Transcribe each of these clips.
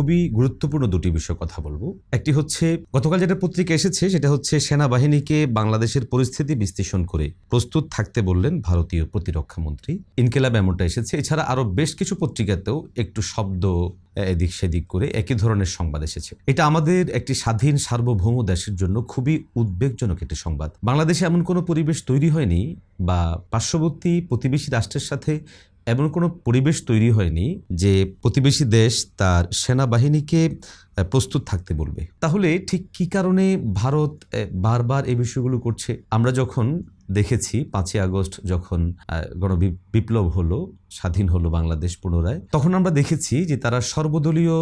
খুবই গুরুত্বপূর্ণ দুটি বিষয় কথা বলব। একটি হচ্ছে, গতকাল যেটা পত্রিকা এসেছে, সেটা হচ্ছে সেনাবাহিনীকে বাংলাদেশের পরিস্থিতি বিশ্লেষণ করে প্রস্তুত থাকতে বললেন ভারতীয় প্রতিরক্ষা মন্ত্রী। ইনকেলাব এমনটা এসেছে। এছাড়া আরও বেশ কিছু পত্রিকাতেও একটু শব্দ এদিক সেদিক করে একই ধরনের সংবাদ এসেছে। এটা আমাদের একটি স্বাধীন সার্বভৌম দেশের জন্য খুবই উদ্বেগজনক একটি সংবাদ। বাংলাদেশে এমন কোনো পরিবেশ তৈরি হয়নি বা পার্শ্ববর্তী প্রতিবেশী রাষ্ট্রের সাথে এমন কোনো পরিবেশ তৈরি হয়নি যে প্রতিবেশী দেশ তার সেনাবাহিনীকে প্রস্তুত থাকতে বলবে। তাহলে ঠিক কি কারণে ভারত বারবার এই বিষয়গুলো করছে? আমরা যখন দেখেছি পাঁচই আগস্ট যখন গণ বিপ্লব হলো, স্বাধীন হলো বাংলাদেশ পুনরায়, তখন আমরা দেখেছি যে তারা সর্বদলীয়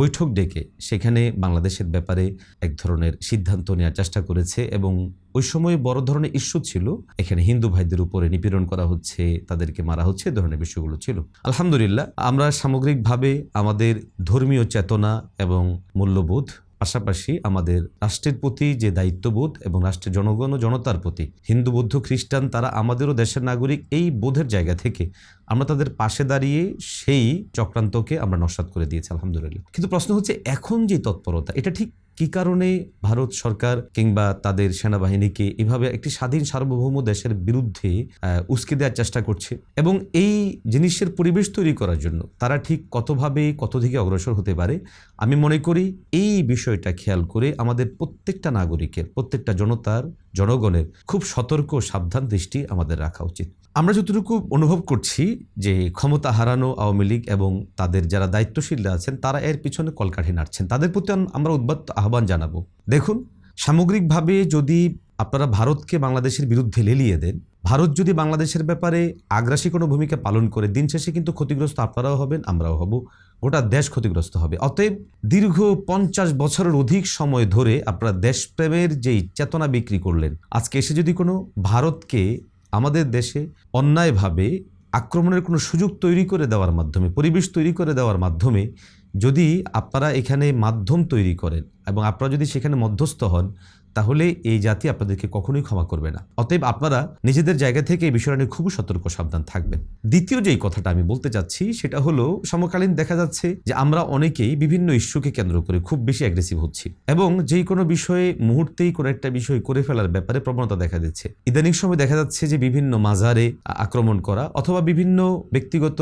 বৈঠক ডেকে সেখানে বাংলাদেশের ব্যাপারে এক ধরনের সিদ্ধান্ত নেওয়ার চেষ্টা করেছে এবং ওই সময় বড় ধরনের ইস্যু ছিল। এখানে হিন্দু ভাইদের উপরে নিপীড়ন করা হচ্ছে, তাদেরকে মারা হচ্ছে, এ ধরনের বিষয়গুলো ছিল। আলহামদুলিল্লাহ, আমরা সামগ্রিকভাবে আমাদের ধর্মীয় চেতনা এবং মূল্যবোধ পাশাপাশি আমাদের রাষ্ট্রের প্রতি যে দায়িত্ববোধ এবং রাষ্ট্রের জনগণ ও জনতার প্রতি, হিন্দু, বৌদ্ধ, খ্রিস্টান, তারা আমাদেরও দেশের নাগরিক, এই বোধের জায়গা থেকে আমরা তাদের পাশে দাঁড়িয়ে সেই চক্রান্তকে আমরা নস্বাত করে দিয়েছি, আলহামদুলিল্লাহ। কিন্তু প্রশ্ন হচ্ছে, এখন যে তৎপরতা, এটা ঠিক কি কারণে ভারত সরকার কিংবা তাদের সেনাবাহিনীকে এভাবে একটি স্বাধীন সার্বভৌম দেশের বিরুদ্ধে উস্কে দেওয়ার চেষ্টা করছে? এবং এই জিনিসের পরিবেশ তৈরি করার জন্য তারা ঠিক কতভাবে, কত দিকে অগ্রসর হতে পারে? আমি মনে করি এই বিষয়টা খেয়াল করে আমাদের প্রত্যেকটা নাগরিকের, প্রত্যেকটা জনতার জনগণের খুব সতর্ক সাবধান দৃষ্টি আমাদের রাখা উচিত। আমরা যতটুকু অনুভব করছি যে ক্ষমতা হারানো আওয়ামী লীগ এবং তাদের যারা দায়িত্বশীলরা আছেন, তারা এর পিছনে কলকাঠি নাড়ছেন। তাদের প্রতি আমরা উদ্বাত আহ্বান জানাব। দেখুন, সামগ্রিকভাবে যদি আপনারা ভারতকে বাংলাদেশের বিরুদ্ধে লেলিয়ে দেন ভারত যদি বাংলাদেশের ব্যাপারে আগ্রাসী কোনো ভূমিকা পালন করে, দিন শেষে কিন্তু ক্ষতিগ্রস্ত আপনারাও হবেন, আমরাও হব। গোটা দেশ ক্ষতিগ্রস্ত হবে। অতএব দীর্ঘ পঞ্চাশ বছরের অধিক সময় ধরে আপনারা দেশপ্রেমের যেই চেতনা বিক্রি করলেন, আজকে এসে যদি কোনো ভারতকে আমাদের দেশে অন্যায়ভাবে আক্রমণের কোনো সুযোগ তৈরি করে দেওয়ার মাধ্যমে, পরিবেশ তৈরি করে দেওয়ার মাধ্যমে যদি আপনারা এখানে মাধ্যম তৈরি করেন এবং আপনারা যদি সেখানে মধ্যস্থ হন তাহলে এই জাতি আপনাদেরকে কখনোই ক্ষমা করবে না। অতএব আপনারা নিজেদের জায়গা থেকে এই বিষয়টা নিয়ে খুবই সতর্ক, সাবধান থাকবেন। দ্বিতীয় যেই কথাটা আমি বলতে চাচ্ছি, সেটা হলো, সমকালীন দেখা যাচ্ছে যে আমরা অনেকেই বিভিন্ন ইস্যুকে কেন্দ্র করে খুব বেশি অ্যাগ্রেসিভ হচ্ছি এবং যেই কোনো বিষয়ে মুহূর্তেই কোনো একটা বিষয় করে ফেলার ব্যাপারে প্রবণতা দেখা দিচ্ছে। ইদানিং সময় দেখা যাচ্ছে যে বিভিন্ন মাজারে আক্রমণ করা অথবা বিভিন্ন ব্যক্তিগত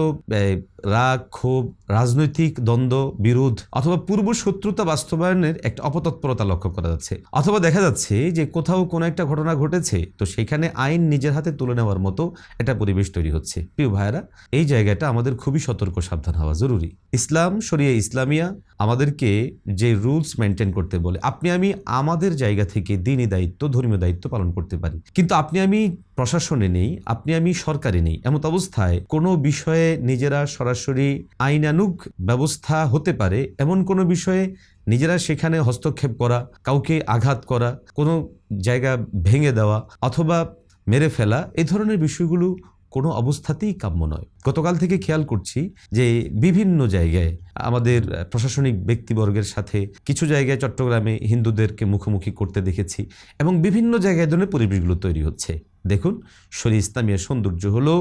রাগ, ক্ষোভ, রাজনৈতিক দ্বন্দ্ব, বিরোধ অথবা পূর্ব শত্রুতা বাস্তবায়নের একটা অপতৎপরতা লক্ষ্য করা যাচ্ছে। অথবা দেখা যাচ্ছে যে কোথাও কোনো একটা ঘটনা ঘটেছে, তো সেখানে আইন নিজের হাতে তুলে নেওয়ার মতো একটা পরিবেশ তৈরি হচ্ছে। প্রিয় ভাইয়েরা, এই জায়গাটা আমাদের খুবই সতর্ক, সাবধান হওয়া জরুরি। ইসলাম শরিয়া ইসলামিয়া আমাদেরকে যে রুলস মেনটেন করতে বলে, আপনি আমি আমাদের জায়গা থেকে দিনই দায়িত্ব, ধর্মীয় দায়িত্ব পালন করতে পারি। কিন্তু আপনি আমি প্রশাসনে নেই, আপনি আমি সরকারে নেই। এমত অবস্থায় কোনো বিষয়ে নিজেরা সরাসরি আইনানুগ ব্যবস্থা হতে পারে, এমন কোনো বিষয়ে নিজেরা সেখানে হস্তক্ষেপ করা, কাউকে আঘাত করা, কোনো জায়গা ভেঙে দেওয়া অথবা মেরে ফেলা এই ধরনের বিষয়গুলো কোনো অবস্থাতেই কাম্য নয়। গতকাল থেকে খেয়াল করছি যে বিভিন্ন জায়গায় আমাদের প্রশাসনিক ব্যক্তিবর্গের সাথে কিছু জায়গায় চট্টগ্রামে হিন্দুদেরকে মুখোমুখি করতে দেখেছি এবং বিভিন্ন জায়গায় এ ধরনের পরিবেশগুলো তৈরি হচ্ছে। দেখুন শরী ইসলামিয়া সৌন্দর্য হলো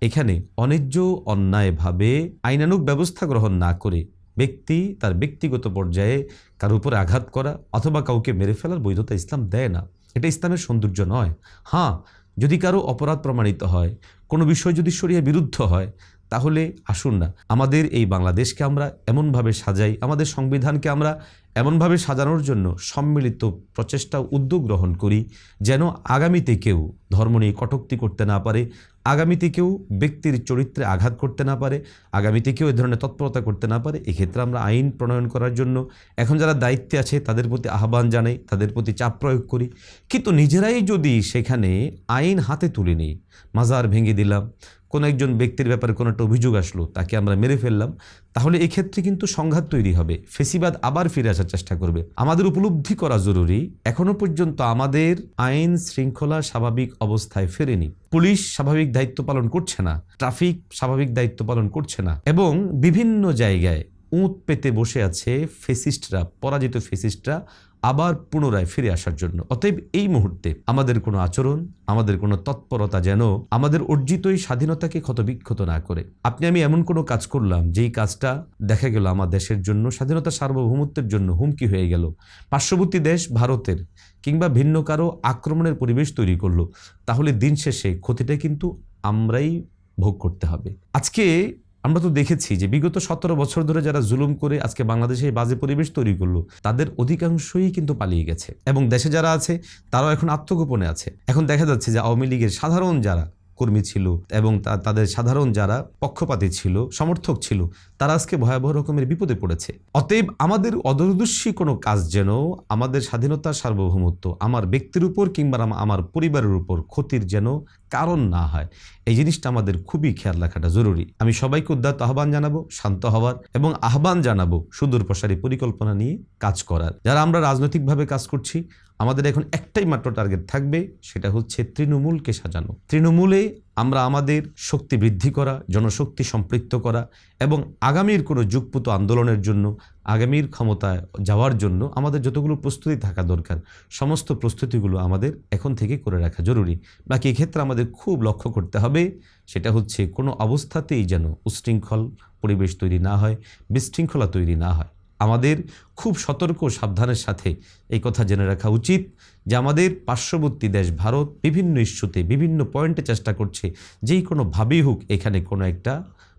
এখানে অন্যায্য অন্যায়ভাবে আইনানুগ ব্যবস্থা গ্রহণ না করে ব্যক্তি তার ব্যক্তিগত পর্যায়ে কারও উপরে আঘাত করা অথবা কাউকে মেরে ফেলার বৈধতা ইসলাম দেয় না। এটা ইসলামের সৌন্দর্য নয়। হ্যাঁ যদি কারও অপরাধ প্রমাণিত হয়, কোনো বিষয় যদি সরিয়ে বিরুদ্ধ হয়, তাহলে আসুন না। আমাদের এই বাংলাদেশকে আমরা এমনভাবে সাজাই, আমাদের সংবিধানকে আমরা এমনভাবে সাজানোর জন্য সম্মিলিত প্রচেষ্টা উদ্যোগ গ্রহণ করি যেন আগামীতে কেউ ধর্ম নিয়ে কটূক্তি করতে না পারে, আগামীতে কেউ ব্যক্তির চরিত্রে আঘাত করতে না পারে, আগামীতে কেউ এ ধরনের তৎপরতা করতে না পারে, এক্ষেত্রে আমরা আইন প্রণয়ন করার জন্য এখন যারা দায়িত্বে আছে তাদের প্রতি আহ্বান জানাই, তাদের প্রতি চাপ প্রয়োগ করি। কিন্তু নিজেরাই যদি সেখানে আইন হাতে তুলে নিই, মাজার ভেঙে দিলাম, কোনো একজন ব্যক্তির ব্যাপারে কোনো একটা অভিযোগ আসলো, তাকে আমরা মেরে ফেললাম, তাহলে এক্ষেত্রে কিন্তু সংঘাত তৈরি হবে, ফেসিবাদ আবার ফিরে আসার চেষ্টা করবে। আমাদের উপলব্ধি করা জরুরি, এখনও পর্যন্ত আমাদের আইন শৃঙ্খলা স্বাভাবিক অবস্থায় ফেরেনি। পুলিশ স্বাভাবিক দায়িত্ব পালন করছে না। ট্রাফিক স্বাভাবিক দায়িত্ব পালন করছে না। এবং বিভিন্ন জায়গায় উঁত পেতে বসে আছে ফেসিস্টরা, পরাজিত ফেসিস্টরা আবার পুনরায় ফিরে আসার জন্য। অতএব এই মুহূর্তে আমাদের কোনো আচরণ, আমাদের কোনো তৎপরতা যেন আমাদের অর্জিত এই স্বাধীনতাকে ক্ষতবিক্ষত না করে। আপনি, আমি এমন কোনো কাজ করলাম, যেই কাজটা দেখা গেল আমার দেশের জন্য স্বাধীনতা সার্বভৌমত্বের জন্য হুমকি হয়ে গেল। পার্শ্ববর্তী দেশ ভারতের কিংবা ভিন্ন কারও আক্রমণের পরিবেশ তৈরি করল, তাহলে দিন শেষে ক্ষতিটা কিন্তু আমরাই ভোগ করতে হবে। আজকে আমরা তো দেখেছি যে বিগত সতেরো বছর ধরে যারা জুলুম করে আজকে বাংলাদেশে বাজে পরিবেশ তৈরি করল, তাদের অধিকাংশই কিন্তু পালিয়ে গেছে। এবং দেশে যারা আছে, তারাও এখন আত্মগোপনে আছে। এখন দেখা যাচ্ছে যে আওয়ামী লীগের সাধারণ যারা কর্মী ছিল এবং তাদের সাধারণ যারা পক্ষপাতী ছিল, সমর্থক ছিল, তারা আজকে ভয়াবহ রকমের বিপদে পড়েছে। অতএব আমাদের অদূরদর্শী কোনো কাজ যেন আমাদের স্বাধীনতার সার্বভৌমত্ব, আমার ব্যক্তির উপর কিংবা আমার পরিবারের উপর ক্ষতির যেন কারণ না হয়। এই জিনিসটা আমাদের খুবই খেয়াল রাখাটা জরুরি। আমি সবাইকে উদ্যাত আহ্বান জানাব, শান্ত হওয়ার এবং আহ্বান জানাব সুদূর প্রসারী পরিকল্পনা নিয়ে কাজ করার। যারা আমরা রাজনৈতিকভাবে কাজ করছি আমাদের এখন একটাই মাত্র টার্গেট থাকবে, সেটা হচ্ছে তৃণমূলকে সাজানো। তৃণমূলে আমরা আমাদের শক্তি বৃদ্ধি করা, জনশক্তি সম্পৃক্ত করা এবং আগামীর কোনো যুগপুত আন্দোলনের জন্য, আগামীর ক্ষমতায় যাওয়ার জন্য আমাদের যতগুলো প্রস্তুতি থাকা দরকার, সমস্ত প্রস্তুতিগুলো আমাদের এখন থেকে করে রাখা জরুরি। বাকি এক্ষেত্রে আমাদের খুব লক্ষ্য করতে হবে, সেটা হচ্ছে কোনো অবস্থাতেই যেন উশৃঙ্খল পরিবেশ তৈরি না হয়, বিশৃঙ্খলা তৈরি না হয়। আমাদের খুব সতর্ক সাবধানের সাথে এই কথা জেনে রাখা উচিত যে আমাদের পার্শ্ববর্তী দেশ ভারত বিভিন্ন ইস্যুতে, বিভিন্ন পয়েন্টে চেষ্টা করছে যেই কোনোভাবেই হোক এখানে কোনো একটা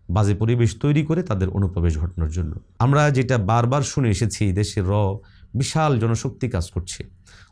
বাজে পরিবেশ তৈরি করে তাদের অনুপ্রবেশ ঘটানোর জন্য। আমরা যেটা বারবার শুনে এসেছি, দেশের র বিশাল জনশক্তি কাজ করছে।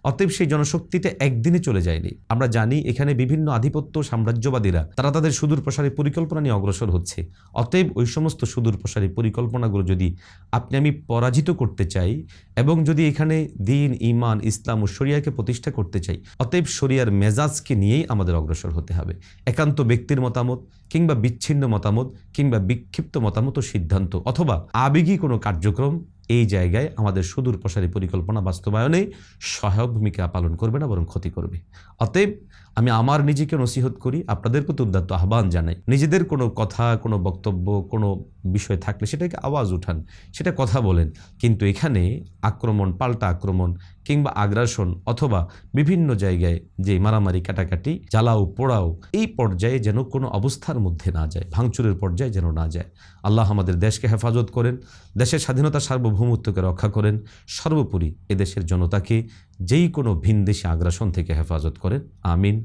অতএব সেই জনশক্তিটা একদিনে চলে যায়নি। আমরা জানি এখানে বিভিন্ন আধিপত্য সাম্রাজ্যবাদীরা, তারা তাদের সুদূর প্রসারী পরিকল্পনা নিয়ে অগ্রসর হচ্ছে। অতএব ওই সমস্ত সুদূর প্রসারী পরিকল্পনাগুলো যদি আপনি আমি পরাজিত করতে চাই এবং যদি এখানে দিন ইমান ইসলাম ও শরিয়াকে প্রতিষ্ঠা করতে চাই, অতএব শরিয়ার মেজাজকে নিয়েই আমাদের অগ্রসর হতে হবে। একান্ত ব্যক্তির মতামত কিংবা বিচ্ছিন্ন মতামত কিংবা বিক্ষিপ্ত মতামত সিদ্ধান্ত অথবা আবেগী কোনো কার্যক্রম এই জায়গায় আমাদের সুদূর প্রসারী পরিকল্পনা বাস্তবায়নে সহায়ক ভূমিকা পালন করবে না, বরং ক্ষতি করবে। অতএব আমি আমার নিজেকে নসিহত করি আপনাদেরকে প্রতি উদ্যাত্ত আহ্বান জানাই। নিজেদের কোনো কথা, কোনো বক্তব্য, কোনো বিষয় থাকলে সেটাকে আওয়াজ উঠান, সেটা কথা বলেন। কিন্তু এখানে আক্রমণ, পাল্টা আক্রমণ কিংবা আগ্রাসন অথবা বিভিন্ন জায়গায় যে মারামারি, কাটাকাটি, জ্বালাও, পোড়াও, এই পর্যায়ে যেন কোনো অবস্থার মধ্যে না যায়, ভাঙচুরের পর্যায়ে যেন না যায়। আল্লাহ আমাদের দেশকে হেফাজত করেন, দেশের স্বাধীনতা সার্বভৌমত্বকে রক্ষা করেন, সর্বোপরি এদেশের জনতাকে যেই কোনো ভিনদেশি আগ্রাসন থেকে হেফাজত করেন। আমিন।